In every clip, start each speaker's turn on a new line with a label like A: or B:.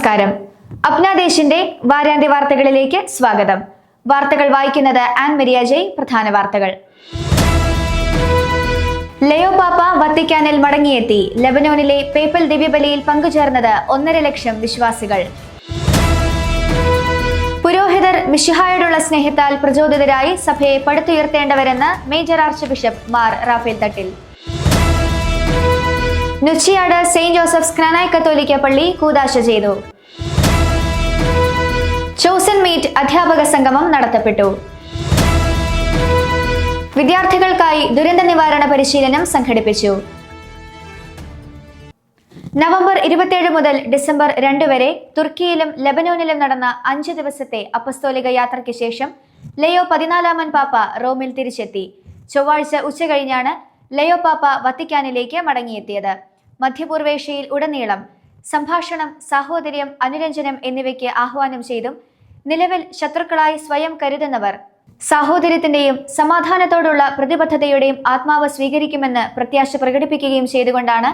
A: നമസ്കാരം. അപ്നാദേശിന്റെ വാരാന്ത്യ വാർത്തകളിലേക്ക് സ്വാഗതം. വാർത്തകൾ വായിക്കുന്നത് ആൻ മരിയ ജയ് പ്രധാന വാർത്തകൾ. ലയോ പാപ്പ വത്തിക്കാനിൽ മടങ്ങിയെത്തി. ലെബനോനിലെ പേപ്പൽ ദിവ്യബലിയിൽ പങ്കുചേർന്നത് ഒന്നര ലക്ഷം വിശ്വാസികൾ. പുരോഹിതർ മിഷിഹായോടുള്ള സ്നേഹത്താൽ പ്രചോദിതരായി സഭയെ പടുത്തുയർത്തേണ്ടവരെന്ന് major archbishop Mar Raphael Thattil. Nuchiyad Saint Joseph's ക്രനായ് കത്തോലിക്ക പള്ളി കൂതാശ ചെയ്തു. ചോസൻ മീറ്റ് അധ്യാപക സംഗമം നടത്തപ്പെട്ടു. വിദ്യാർത്ഥികൾക്കായി ദുരന്ത നിവാരണ പരിശീലനം സംഘടിപ്പിച്ചു. നവംബർ ഇരുപത്തിയേഴ് മുതൽ ഡിസംബർ രണ്ട് വരെ തുർക്കിയിലും ലബനോനിലും നടന്ന അഞ്ച് ദിവസത്തെ അപ്പസ്തോലിക യാത്രയ്ക്ക് ശേഷം ലയോ പതിനാലാമൻ പാപ്പ റോമിൽ തിരിച്ചെത്തി. ചൊവ്വാഴ്ച ഉച്ചകഴിഞ്ഞാണ് ലയോ പാപ്പ വത്തിക്കാനിലേക്ക് മടങ്ങിയെത്തിയത്. മധ്യപൂർവേഷ്യയിൽ ഉടനീളം സംഭാഷണം സാഹോദര്യം അനുരഞ്ജനം എന്നിവയ്ക്ക് ആഹ്വാനം ചെയ്തും നിലവിൽ ശത്രുക്കളായി സ്വയം കരുതുന്നവർ സാഹോദര്യത്തിന്റെയും സമാധാനത്തോടുള്ള പ്രതിബദ്ധതയുടെയും ആത്മാവ് സ്വീകരിക്കുമെന്ന് പ്രത്യാശ പ്രകടിപ്പിക്കുകയും ചെയ്തുകൊണ്ടാണ്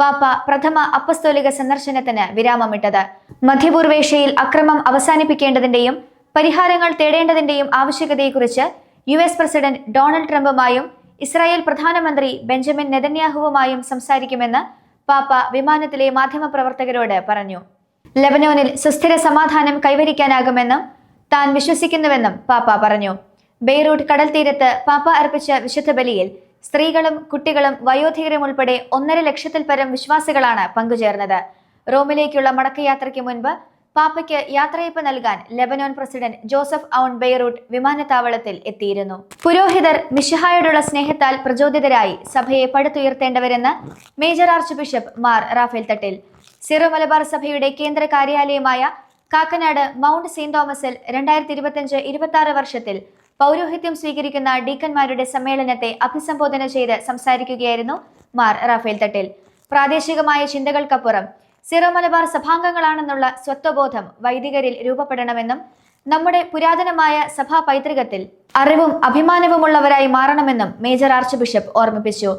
A: പാപ്പ പ്രഥമ അപ്പസ്തോലിക സന്ദർശനത്തിന് വിരാമമിട്ടത്. മധ്യപൂർവേഷ്യയിൽ അക്രമം അവസാനിപ്പിക്കേണ്ടതിന്റെയും പരിഹാരങ്ങൾ തേടേണ്ടതിന്റെയും ആവശ്യകതയെക്കുറിച്ച് യു എസ് പ്രസിഡന്റ് ഡൊണാൾഡ് ട്രംപുമായും ഇസ്രായേൽ പ്രധാനമന്ത്രി ബെഞ്ചമിൻ നെതന്യാഹുവുമായും സംസാരിക്കുമെന്ന് പാപ്പ വിമാനത്തിലെ മാധ്യമപ്രവർത്തകരോട് പറഞ്ഞു. ലബനോനിൽ സുസ്ഥിര സമാധാനം കൈവരിക്കാനാകുമെന്നും താൻ വിശ്വസിക്കുന്നുവെന്നും പാപ്പ പറഞ്ഞു. ബെയ്റൂട്ട് കടൽ തീരത്ത് പാപ്പ അർപ്പിച്ച വിശുദ്ധ ബലിയിൽ സ്ത്രീകളും കുട്ടികളും വയോധികരും ഉൾപ്പെടെ ഒന്നര ലക്ഷത്തിൽ പരം വിശ്വാസികളാണ് പങ്കുചേർന്നത്. റോമിലേക്കുള്ള മടക്കയാത്രയ്ക്ക് മുൻപ് പാപ്പയ്ക്ക് യാത്രയപ്പ് നൽകാൻ Lebanon president Joseph Aoun Beirut വിമാനത്താവളത്തിൽ എത്തിയിരുന്നു. പുരോഹിതർ മിഷഹായോടുള്ള സ്നേഹത്താൽ പ്രചോദിതരായി സഭയെ പടുത്തുയർത്തേണ്ടവരെന്ന് major archbishop Mar Raphael Thattil. Syro Malabar സഭയുടെ കേന്ദ്ര കാര്യാലയമായ കാക്കനാട് മൗണ്ട് സെയിന്റ് തോമസിൽ രണ്ടായിരത്തി ഇരുപത്തിയഞ്ച് ഇരുപത്തി ആറ് വർഷത്തിൽ പൗരോഹിത്യം സ്വീകരിക്കുന്ന ഡീക്കന്മാരുടെ സമ്മേളനത്തെ അഭിസംബോധന ചെയ്ത് സംസാരിക്കുകയായിരുന്നു മാർ റാഫേൽ തട്ടിൽ. പ്രാദേശികമായ ചിന്തകൾക്കപ്പുറം സിറോ മലബാർ സഭാംഗങ്ങളാണെന്നുള്ള സ്വത്വബോധം വൈദികരിൽ രൂപപ്പെടണമെന്നും നമ്മുടെ പുരാതനമായ സഭാ പൈതൃകത്തിൽ അറിവും അഭിമാനവുമുള്ളവരായി മാറണമെന്നും മേജർ ആർച്ച് ബിഷപ്പ് ഓർമ്മിപ്പിച്ചു.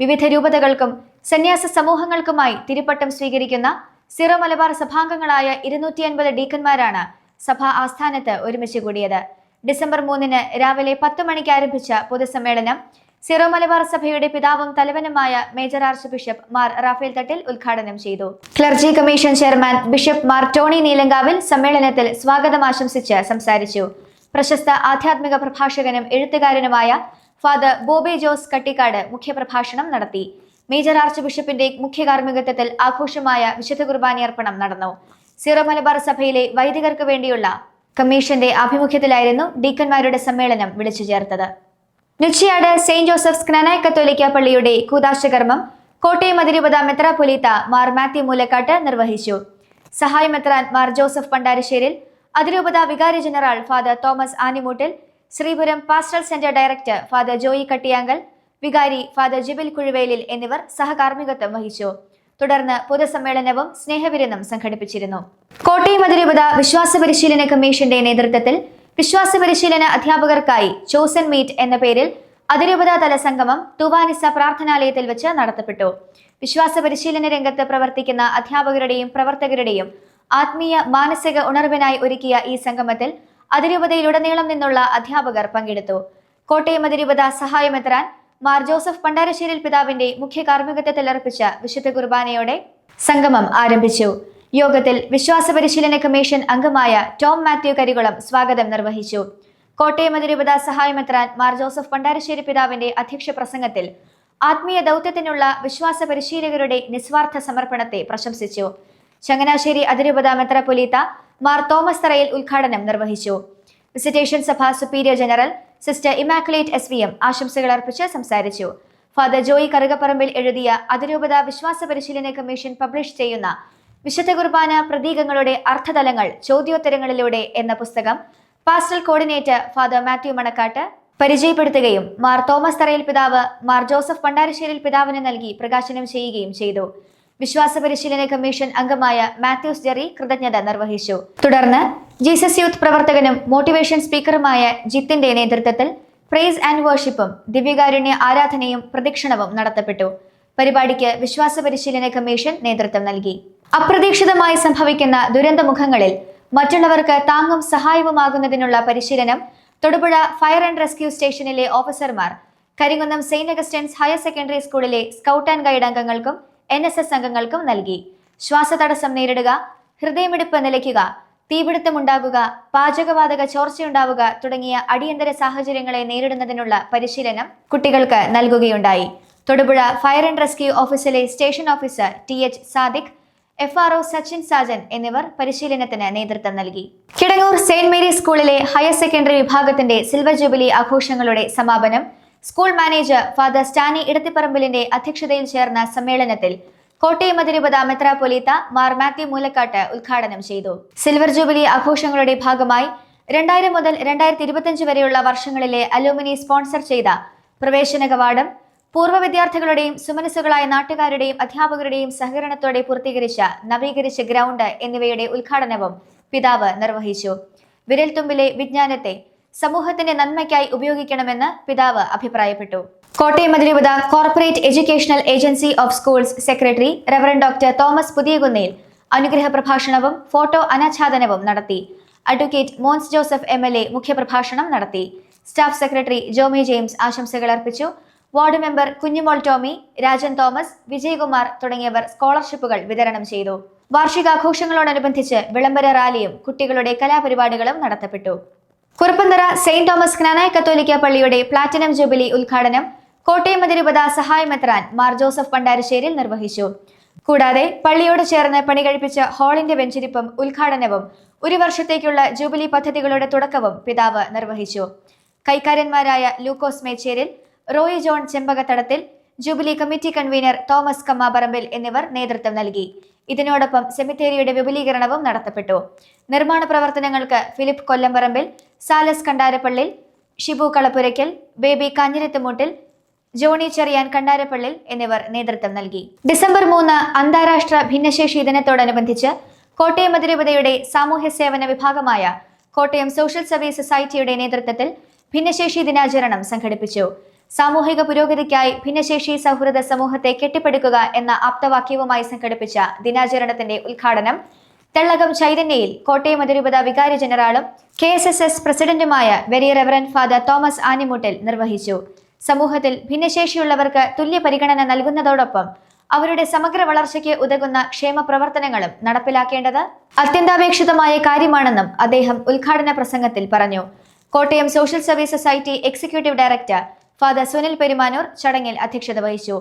A: വിവിധ രൂപതകൾക്കും സന്യാസ സമൂഹങ്ങൾക്കുമായി തിരുപ്പട്ടം സ്വീകരിക്കുന്ന സിറോ മലബാർ സഭാംഗങ്ങളായ ഇരുന്നൂറ്റി അൻപത് ഡീക്കന്മാരാണ് സഭാ ആസ്ഥാനത്ത് ഒരുമിച്ച് കൂടിയത്. ഡിസംബർ മൂന്നിന് രാവിലെ പത്ത് മണിക്ക് ആരംഭിച്ച പൊതുസമ്മേളനം സിറോ മലബാർ സഭയുടെ പിതാവും തലവനുമായ major archbishop Mar Rafale Thattil ഉദ്ഘാടനം ചെയ്തു. Clergy commission chairman bishop Mar Tony Neelankavil സമ്മേളനത്തിൽ സ്വാഗതം ആശംസിച്ച് സംസാരിച്ചു. പ്രശസ്ത ആധ്യാത്മിക പ്രഭാഷകനും എഴുത്തുകാരനുമായ ഫാദർ ബോബി ജോസ് കട്ടിക്കാട് മുഖ്യപ്രഭാഷണം നടത്തി. മേജർ ആർച്ച് ബിഷപ്പിന്റെ മുഖ്യ കാർമ്മികത്വത്തിൽ ആഘോഷമായ വിശുദ്ധ കുർബാനയർപ്പണം നടന്നു. സിറോ മലബാർ സഭയിലെ വൈദികർക്ക് വേണ്ടിയുള്ള കമ്മീഷന്റെ ആഭിമുഖ്യത്തിലായിരുന്നു ഡീക്കന്മാരുടെ സമ്മേളനം വിളിച്ചു ചേർത്തത്. നുച്ചിയാട് സെയിന്റ് ജോസഫ്സ് ക്നനായ കത്തോലിക്ക പള്ളിയുടെ കൂതാശകർമ്മം കോട്ടയം അതിരൂപത മെത്രാപൊലീത്ത മാർ മാത്യു മൂലക്കാട്ട് നിർവഹിച്ചു. സഹായ മെത്രാൻ മാർ ജോസഫ് പണ്ടാരശ്ശേരിൽ അതിരൂപത വികാരി general father Thomas Animoottil Sreepuram pastoral centre director father Joy Kattiyankal വികാരി ഫാദർ ജിബിൽ കുഴുവേലിൽ എന്നിവർ സഹകാർമ്മികത്വം വഹിച്ചു. തുടർന്ന് പൊതുസമ്മേളനവും സ്നേഹവിരുന്നും സംഘടിപ്പിച്ചിരുന്നു. കോട്ടയം അതിരൂപത വിശ്വാസ പരിശീലന കമ്മീഷന്റെ നേതൃത്വത്തിൽ വിശ്വാസ പരിശീലന അധ്യാപകർക്കായി ചോസൻ മീറ്റ് എന്ന പേരിൽ അതിരൂപത തലസംഗമം തുവാനിസ പ്രാർത്ഥനാലയത്തിൽ വെച്ച് നടത്തപ്പെട്ടു. വിശ്വാസ പരിശീലന രംഗത്ത് പ്രവർത്തിക്കുന്ന അധ്യാപകരുടെയും പ്രവർത്തകരുടെയും ആത്മീയ മാനസിക ഉണർവിനായി ഒരുക്കിയ ഈ സംഗമത്തിൽ അതിരൂപതയിലുടനീളം നിന്നുള്ള അധ്യാപകർ പങ്കെടുത്തു. കോട്ടയം അതിരൂപത സഹായമെത്രാൻ മാർ ജോസഫ് പണ്ടാരശ്ശേരിൽ പിതാവിന്റെ മുഖ്യ കാർമ്മികത്തെ അർപ്പിച്ച വിശുദ്ധ കുർബാനയോടെ സംഗമം ആരംഭിച്ചു. യോഗത്തിൽ വിശ്വാസ പരിശീലന കമ്മീഷൻ അംഗമായ ടോം മാത്യു കരികുളം സ്വാഗതം നിർവഹിച്ചു. കോട്ടയം അതിരൂപത സഹായമെത്രാൻ മാർ ജോസഫ് പണ്ടാരശ്ശേരി പിതാവിന്റെ അധ്യക്ഷ പ്രസംഗത്തിൽ ആത്മീയ ദൗത്യത്തിനുള്ള വിശ്വാസ പരിശീലകരുടെ നിസ്വാർത്ഥ സമർപ്പണത്തെ പ്രശംസിച്ചു. ചങ്ങനാശ്ശേരി അതിരൂപത മെത്രാപൊലീത്ത മാർ തോമസ് തറയിൽ ഉദ്ഘാടനം നിർവഹിച്ചു. വിസിറ്റേഷൻ സഭ superior general sister Immaculate S V M ആശംസകൾ അർപ്പിച്ച് സംസാരിച്ചു. ഫാദർ ജോയി കറുകപ്പറമ്പിൽ എഴുതിയ അതിരൂപത വിശ്വാസ പരിശീലന കമ്മീഷൻ പബ്ലിഷ് ചെയ്യുന്ന വിശുദ്ധ കുർബാന പ്രതീകങ്ങളുടെ അർത്ഥതലങ്ങൾ ചോദ്യോത്തരങ്ങളിലൂടെ എന്ന പുസ്തകം pastoral coordinator father Mathew Manakkattu പരിചയപ്പെടുത്തുകയും Mar Thomas Tharayil പിതാവ് മാർ ജോസഫ് പണ്ടാരശ്ശേരിൽ പിതാവിന് നൽകി പ്രകാശനം ചെയ്യുകയും ചെയ്തു. വിശ്വാസ പരിശീലന കമ്മീഷൻ അംഗമായ മാത്യൂസ് ജെറി കൃതജ്ഞത നിർവഹിച്ചു. തുടർന്ന് ജീസസ് യൂത്ത് പ്രവർത്തകനും മോട്ടിവേഷൻ സ്പീക്കറുമായ ജിത്തിന്റെ നേതൃത്വത്തിൽ പ്രൈസ് ആൻഡ് വർഷിപ്പും ദിവ്യകാരുണ്യ ആരാധനയും പ്രദക്ഷിണവും നടത്തപ്പെട്ടു. പരിപാടിക്ക് വിശ്വാസ പരിശീലന കമ്മീഷൻ നേതൃത്വം നൽകി. അപ്രതീക്ഷിതമായി സംഭവിക്കുന്ന ദുരന്തമുഖങ്ങളിൽ മറ്റുള്ളവർക്ക് താങ്ങും സഹായവുമാകുന്നതിനുള്ള പരിശീലനം തൊടുപുഴ ഫയർ ആൻഡ് റെസ്ക്യൂ സ്റ്റേഷനിലെ ഓഫീസർമാർ Karimkunnam Saint Augustine's higher secondary സ്കൂളിലെ സ്കൗട്ട് ആൻഡ് ഗൈഡ് അംഗങ്ങൾക്കും എൻ എസ് എസ് അംഗങ്ങൾക്കും നൽകി. ശ്വാസതടസ്സം നേരിടുക ഹൃദയമിടിപ്പ് നിലയ്ക്കുക തീപിടുത്തമുണ്ടാകുക പാചകവാതക ചോർച്ചയുണ്ടാവുക തുടങ്ങിയ അടിയന്തര സാഹചര്യങ്ങളെ നേരിടുന്നതിനുള്ള പരിശീലനം കുട്ടികൾക്ക് നൽകുകയുണ്ടായി. തൊടുപുഴ ഫയർ ആൻഡ് റെസ്ക്യൂ ഓഫീസിലെ station officer T H Sadiq F R O Sachin Sajan എന്നിവർ പരിശീലനത്തിന് നേതൃത്വം നൽകി. കിടങ്ങൂർ സെയിന്റ് മേരി സ്കൂളിലെ ഹയർ സെക്കൻഡറി വിഭാഗത്തിന്റെ സിൽവർ ജൂബിലി ആഘോഷങ്ങളുടെ സമാപനം സ്കൂൾ മാനേജർ ഫാദർ സ്റ്റാനി ഇടത്തിപ്പറമ്പിലിന്റെ അധ്യക്ഷതയിൽ ചേർന്ന സമ്മേളനത്തിൽ കോട്ടയം അതിരൂപത മെത്രാപൊലീത്ത മാർ മാത്യു മൂലക്കാട്ട് ഉദ്ഘാടനം ചെയ്തു. സിൽവർ ജൂബിലി ആഘോഷങ്ങളുടെ ഭാഗമായി രണ്ടായിരം മുതൽ രണ്ടായിരത്തി ഇരുപത്തിയഞ്ച് വരെയുള്ള വർഷങ്ങളിലെ അലൂമിനി സ്പോൺസർ ചെയ്ത പ്രവേശന കവാടം പൂർവ വിദ്യാർത്ഥികളുടെയും സുമനസ്സുകളായ നാട്ടുകാരുടെയും അധ്യാപകരുടെയും സഹകരണത്തോടെ പൂർത്തീകരിച്ച നവീകരിച്ച ഗ്രൗണ്ട് എന്നിവയുടെ ഉദ്ഘാടനവും പിതാവ് നിർവഹിച്ചു. വിരൽത്തുമ്പിലെ വിജ്ഞാനത്തെ സമൂഹത്തിന്റെ നന്മയ്ക്കായി ഉപയോഗിക്കണമെന്ന് പിതാവ് അഭിപ്രായപ്പെട്ടു. കോട്ടയം അതിരൂപത corporate educational agency of schools secretary reverend doctor Thomas Puthiyakunnel അനുഗ്രഹ പ്രഭാഷണവും ഫോട്ടോ അനാച്ഛാദനവും നടത്തി. അഡ്വക്കേറ്റ് മോൻസ് ജോസഫ് എം മുഖ്യപ്രഭാഷണം നടത്തി. സ്റ്റാഫ് സെക്രട്ടറി ജോമി ജെയിംസ് ആശംസകൾ അർപ്പിച്ചു. Ward member Kunjumol Tommy Rajan Thomas Vijayakumar തുടങ്ങിയവർ സ്കോളർഷിപ്പുകൾ വിതരണം ചെയ്തു. വാർഷികാഘോഷങ്ങളോടനുബന്ധിച്ച് വിളംബര റാലിയും കുട്ടികളുടെ കലാപരിപാടികളും നടത്തപ്പെട്ടു. Kuruppanthara saint Thomas Knanaya Catholic പള്ളിയുടെ പ്ലാറ്റിനം ജൂബിലി ഉദ്ഘാടനം കോട്ടയം അതിരൂപത സഹായമെത്രാൻ മാർ ജോസഫ് പണ്ടാരശ്ശേരിൽ നിർവഹിച്ചു. കൂടാതെ പള്ളിയോട് ചേർന്ന് പണി കഴിപ്പിച്ച ഹാളിന്റെ വെഞ്ചിരിപ്പും ഉദ്ഘാടനവും ഒരു വർഷത്തേക്കുള്ള ജൂബിലി പദ്ധതികളുടെ തുടക്കവും പിതാവ് നിർവഹിച്ചു. കൈക്കാരന്മാരായ Lukose Mecheril Roy John Chempakathadathil jubilee committee convener Thomas Kammaparambil എന്നിവർ നേതൃത്വം നൽകി. ഇതിനോടൊപ്പം സെമിത്തേരിയുടെ വിപുലീകരണവും നടത്തപ്പെട്ടു. നിർമ്മാണ പ്രവർത്തനങ്ങൾക്ക് ഫിലിപ്പ് കൊല്ലംപറമ്പിൽ സാലസ് കണ്ടാരപ്പള്ളിൽ ഷിബു കളപ്പുരയ്ക്കൽ ബേബി കാഞ്ഞിരത്തുമൂട്ടിൽ ജോണി ചെറിയാൻ കണ്ടാരപ്പള്ളിൽ എന്നിവർ നേതൃത്വം നൽകി. ഡിസംബർ മൂന്ന് അന്താരാഷ്ട്ര ഭിന്നശേഷി ദിനത്തോടനുബന്ധിച്ച് കോട്ടയം അതിരൂപതയുടെ സാമൂഹ്യ സേവന വിഭാഗമായ കോട്ടയം സോഷ്യൽ സർവീസ് സൊസൈറ്റിയുടെ നേതൃത്വത്തിൽ ഭിന്നശേഷി ദിനാചരണം സംഘടിപ്പിച്ചു. സാമൂഹിക പുരോഗതിക്കായി ഭിന്നശേഷി സൗഹൃദ സമൂഹത്തെ കെട്ടിപ്പടുക്കുക എന്ന ആപ്തവാക്യവുമായി സംഘടിപ്പിച്ച ദിനാചരണത്തിന്റെ ഉദ്ഘാടനം തെള്ളകം ചൈതന്യയിൽ കോട്ടയം അതിരൂപത വികാരി ജനറാളും കെ എസ് എസ് എസ് പ്രസിഡന്റുമായ very reverend father Thomas Animoottil നിർവഹിച്ചു. സമൂഹത്തിൽ ഭിന്നശേഷിയുള്ളവർക്ക് തുല്യ പരിഗണന നൽകുന്നതോടൊപ്പം അവരുടെ സമഗ്ര വളർച്ചയ്ക്ക് ഉതകുന്ന ക്ഷേമ പ്രവർത്തനങ്ങളും നടപ്പിലാക്കേണ്ടത് അത്യന്താപേക്ഷിതമായ കാര്യമാണെന്നും അദ്ദേഹം ഉദ്ഘാടന പ്രസംഗത്തിൽ പറഞ്ഞു. Kottayam social service society executive director father Sunil Perumanoor ചടങ്ങിൽ അധ്യക്ഷത വഹിച്ചു.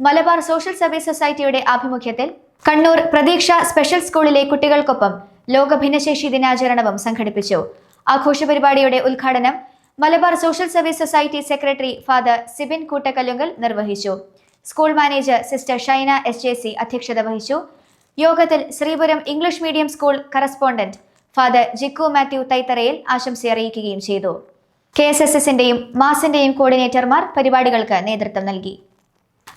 A: മലബാർ സോഷ്യൽ സർവീസ് സൊസൈറ്റിയുടെ ആഭിമുഖ്യത്തിൽ കണ്ണൂർ പ്രതീക്ഷ സ്പെഷ്യൽ സ്കൂളിലെ കുട്ടികൾക്കൊപ്പം ലോക ഭിന്നശേഷി ദിനാചരണവും സംഘടിപ്പിച്ചു. ആഘോഷ പരിപാടിയുടെ ഉദ്ഘാടനം Malabar social service society secretary father Sibin Koottakallunkal നിർവഹിച്ചു. School manager sister Shaina S J C അധ്യക്ഷത വഹിച്ചു. യോഗത്തിൽ Sreepuram English medium school correspondent father Jikku Mathew Thaitharayil ആശംസ അറിയിക്കുകയും ചെയ്തു. കെ എസ് എസ് എസിന്റെയും മാസിന്റെയും കോർഡിനേറ്റർമാർ പരിപാടികൾക്ക് നേതൃത്വം നൽകി.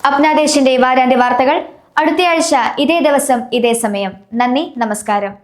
A: അപ്നാദേശിന്റെ വാരാന്ത്യ വാർത്തകൾ അടുത്തയാഴ്ച ഇതേ ദിവസം ഇതേ സമയം. നന്ദി നമസ്കാരം.